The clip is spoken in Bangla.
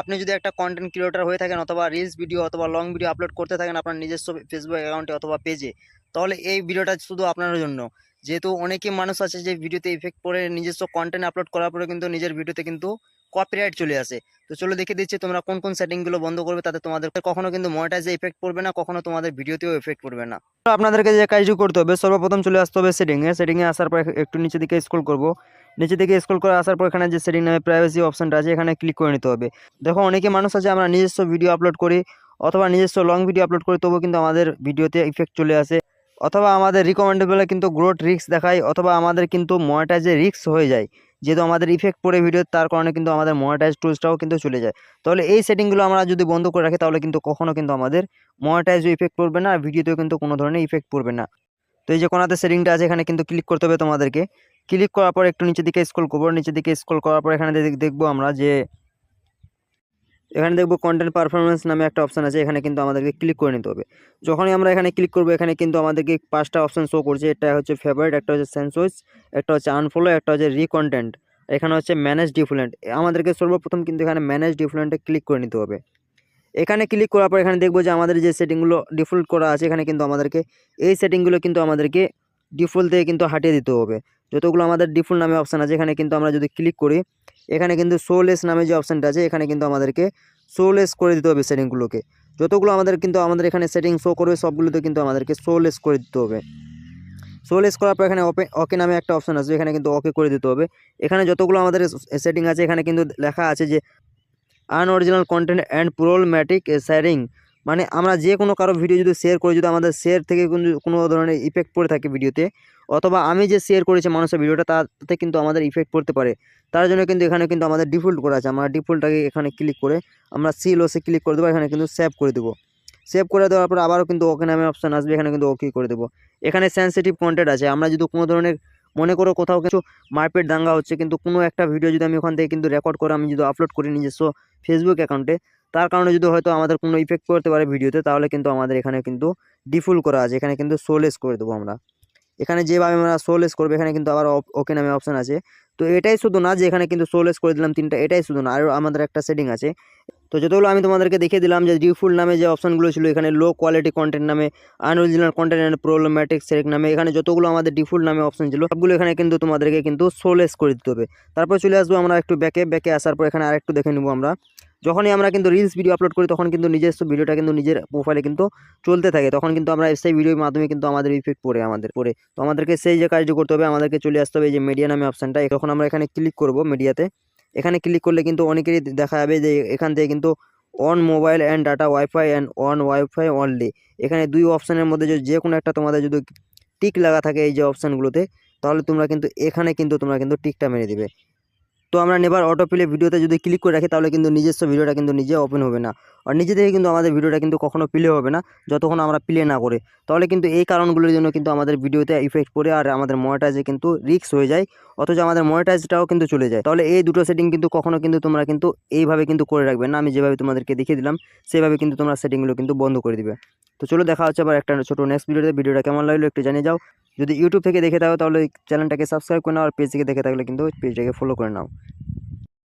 আপনি যদি একটা কন্টেন্ট ক্রিয়েটর হয়ে থাকেন অথবা রিলস ভিডিও অথবা লং ভিডিও আপলোড করতে থাকেন আপনার নিজস্ব ফেসবুক অ্যাকাউন্টে অথবা পেজে তাহলে এই ভিডিওটা শুধু আপনার জন্য। যেহেতু অনেকই মানুষ আছে যে ভিডিওতে ইফেক্ট পরে নিজস্ব কন্টেন্ট আপলোড করার পরে কিন্তু নিজের ভিডিওতে কিন্তু কপিরাইট চলে আসে। তো চলো দেখে দিচ্ছি তোমরা কোন কোন সেটিংগুলো বন্ধ করবে, তাতে তোমাদের কখনো কিন্তু মনিটাইজে ইফেক্ট পড়বে না, কখনো তোমাদের ভিডিওতেও ইফেক্ট পড়বে না। আপনাদেরকে যে কাজটি করতে হবে, সর্বপ্রথম চলে আসতে হবে সেটিংয়ে সেটিংয়ে আসার পর একটু নিচে দিকে স্ক্রল করব। নিচে দিকে স্ক্রল করে আসার পর এখানে যে সেটিং নামে প্রাইভেসি অপশনটা আছে, এখানে ক্লিক করে নিতে হবে। দেখো, অনেকে মানুষ আছে, আমরা নিজস্ব ভিডিও আপলোড করি অথবা নিজস্ব লং ভিডিও আপলোড করি, তবুও কিন্তু আমাদের ভিডিওতে ইফেক্ট চলে আসে। অথবা আমাদের রিকমেন্ডেবলে কিন্তু গ্রোথ রিক্স দেখায়, অথবা আমাদের কিন্তু মনিটাইজে রিস্ক হয়ে যায়। যেহেতু আমাদের ইফেক্ট পড়ে ভিডিও তার কারণে কিন্তু আমাদের মনিটাইজ টুলসটাও কিন্তু চলে যায়। তাহলে এই সেটিংগুলো আমরা যদি বন্ধ করে রাখি, তাহলে কিন্তু কখনো কিন্তু আমাদের মনিটাইজও ইফেক্ট পড়বে না, আর ভিডিওতেও কিন্তু কোনো ধরনের ইফেক্ট পড়বে না। তো এই যে কোনাতে সেটিংটা আছে, এখানে কিন্তু ক্লিক করতে হবে তোমাদেরকে। ক্লিক করার পর একটু নিচের দিকে স্ক্রল করব। নিচের দিকে স্ক্রল করার পর এখানে দেখ- দেখব আমরা যে এখানে দেখব কন্টেন্ট পারফরমেন্স নামে একটা অপশান আছে, এখানে কিন্তু আমাদেরকে ক্লিক করে নিতে হবে। যখনই আমরা এখানে ক্লিক করব, এখানে কিন্তু আমাদেরকে পাঁচটা অপশান শো করছে। এটা হচ্ছে ফেভারিট একটা হচ্ছে সেন্সোস একটা হচ্ছে আনফলো একটা হচ্ছে রিকন্টেন্ট এখানে হচ্ছে ম্যানেজ ডিফুলেন্ট আমাদেরকে সর্বপ্রথম কিন্তু এখানে ম্যানেজ ডিফুলেন্টে ক্লিক করে নিতে হবে। এখানে ক্লিক করার পর এখানে দেখব যে আমাদের যে সেটিংগুলো ডিফল্ট করা আছে, এখানে কিন্তু আমাদেরকে, এই সেটিংগুলো কিন্তু আমাদেরকে ডিফল্ট থেকে কিন্তু হাটিয়ে দিতে হবে। যতগুলো আমাদের ডিফল্ট নামে অপশান আছে, এখানে কিন্তু আমরা যদি ক্লিক করি, এখানে কিন্তু সোলেস নামে যে অপশানটা আছে, এখানে কিন্তু আমাদেরকে সোলেস করে দিতে হবে সেটিংগুলোকে যতগুলো আমাদের কিন্তু, আমাদের এখানে সেটিং শো করবে, সবগুলোতে কিন্তু আমাদেরকে সোলেস করে দিতে হবে। সোলেস করার পর এখানে ওপে ওকে নামে একটা অপশান আছে, এখানে কিন্তু ওকে করে দিতে হবে। এখানে যতগুলো আমাদের সেটিং আছে, এখানে কিন্তু লেখা আছে যে unoriginal content and problematic sharing মানে আমরা যে কোনো কারও ভিডিও যদি শেয়ার করি, যদি আমাদের শেয়ার থেকে কোনো কোনো ধরনের ইফেক্ট পড়ে থাকে ভিডিওতে অথবা আমি যে শেয়ার করেছি মানুষের ভিডিওটা তাতে কিন্তু আমাদের ইফেক্ট পড়তে পারে। তার জন্য কিন্তু এখানে কিন্তু আমাদের ডিফল্ট করা আছে। আমরা ডিফল্টটাকে এখানে ক্লিক করে আমরা সিল ওসে ক্লিক করে দেবো, এখানে কিন্তু সেভ করে দেবো। সেভ করে দেওয়ার পর আবারও কিন্তু ওকে নামে অপশান আসবে, এখানে কিন্তু ওকে করে দেবো। এখানে সেন্সিটিভ কন্টেন্ট আছে। আমরা যদি কোনো ধরনের, মনে করো কোথাও কিছু মারপিট দাঙ্গা হচ্ছে, কিন্তু কোনো একটা ভিডিও যদি আমি ওখান থেকে কিন্তু রেকর্ড করে আমি যদি আপলোড করি নিজস্ব ফেসবুক অ্যাকাউন্টে তার কারণে যদি হয়তো আমাদের কোনো ইফেক্ট করতে পারে ভিডিওতে তাহলে কিন্তু আমাদের এখানে কিন্তু ডিফুল করা আছে। এখানে কিন্তু সোলেস করে দেবো আমরা। এখানে যেভাবে আমরা সোলেস করব, এখানে কিন্তু আবার ওকে নামে অপশান আছে। তো এটাই শুধু না যে এখানে কিন্তু সোলেস করে দিলাম তিনটা, এটাই শুধু না, আরও আমাদের একটা সেটিং আছে। তো যতগুলো আমি তোমাদেরকে দেখিয়ে দিলাম যে ডিফুল নামে যে অপশানগুলো ছিল, এখানে লো কোয়ালিটি কন্টেন্ট নামে আনঅরিজিনাল কন্টেন্ট অ্যান্ড প্রবলেম্যাটিক সেরেক নামে, এখানে যতগুলো আমাদের ডিফুল নামে অপশন ছিল, সবগুলো এখানে কিন্তু তোমাদেরকে কিন্তু সোলেস করে দিতে হবে। তারপর চলে আসব আমরা একটু ব্যাকে ব্যাকে আসার পর এখানে আরেকটু দেখে নেব আমরা। যখনই আমরা কিন্তু রিলস ভিডিও আপলোড করি, তখন কিন্তু নিজস্ব ভিডিওটা কিন্তু নিজের প্রোফাইলে কিন্তু চলতে থাকে। তখন কিন্তু আমরা সেই ভিডিওর মাধ্যমে কিন্তু আমাদের ইফেক্ট পড়ে, আমাদের পড়ে। তো আমাদেরকে সেই যে কাজটি করতে হবে, আমাদেরকে চলে আসতে হবে এই যে মিডিয়া নামে অপশানটা তখন আমরা এখানে ক্লিক করব মিডিয়াতে এখানে ক্লিক করলে কিন্তু অনেকেরই দেখা যাবে যে এখান থেকে কিন্তু on mobile and data wifi and on wifi only এখানে দুই অপশানের মধ্যে যে কোনো একটা তোমাদের যদি টিক লাগা থাকে এই যে অপশানগুলোতে তাহলে তোমরা কিন্তু এখানে কিন্তু তোমরা কিন্তু টিকটা মেরে দিবে। তো আমরা নেবার অটো প্লে ভিডিওতে যদি ক্লিক করে রাখি, তাহলে কিন্তু নিজস্ব ভিডিওটা কিন্তু নিজে ওপেন হবে না। আর নিজে থেকে কিন্তু আমাদের ভিডিওটা কিন্তু কখনো প্লে হবে না, যতক্ষণ আমরা প্লে না করে। তাহলে কিন্তু এই কারণগুলোর জন্য কিন্তু আমাদের ভিডিওতে ইফেক্ট পড়ে আর আমাদের মনিটাইজে কিন্তু রিক্স হয়ে যায়, অথচ আমাদের মনিটাইজটাও কিন্তু চলে যায়। তাহলে এই দুটো সেটিং কিন্তু কখনো কিন্তু তোমরা কিন্তু এইভাবে কিন্তু করে রাখবে না। আমি যেভাবে তোমাদেরকে দেখিয়ে দিলাম, সেভাবে কিন্তু তোমরা সেটিংগুলো কিন্তু বন্ধ করে দিবে। তো চলো দেখা হচ্ছে আবার একটা ছোটো নেক্সট ভিডিওতে ভিডিওটা কেমন লাগল একটু জানিয়ে যাও যদি ইউটিউব থেকে দেখে থাকো, তাহলে চ্যানেলটাকে সাবস্ক্রাইব করে নাও আর পেজ থেকে দেখে থাকলে কিন্তু পেজটাকে ফলো করে নাও।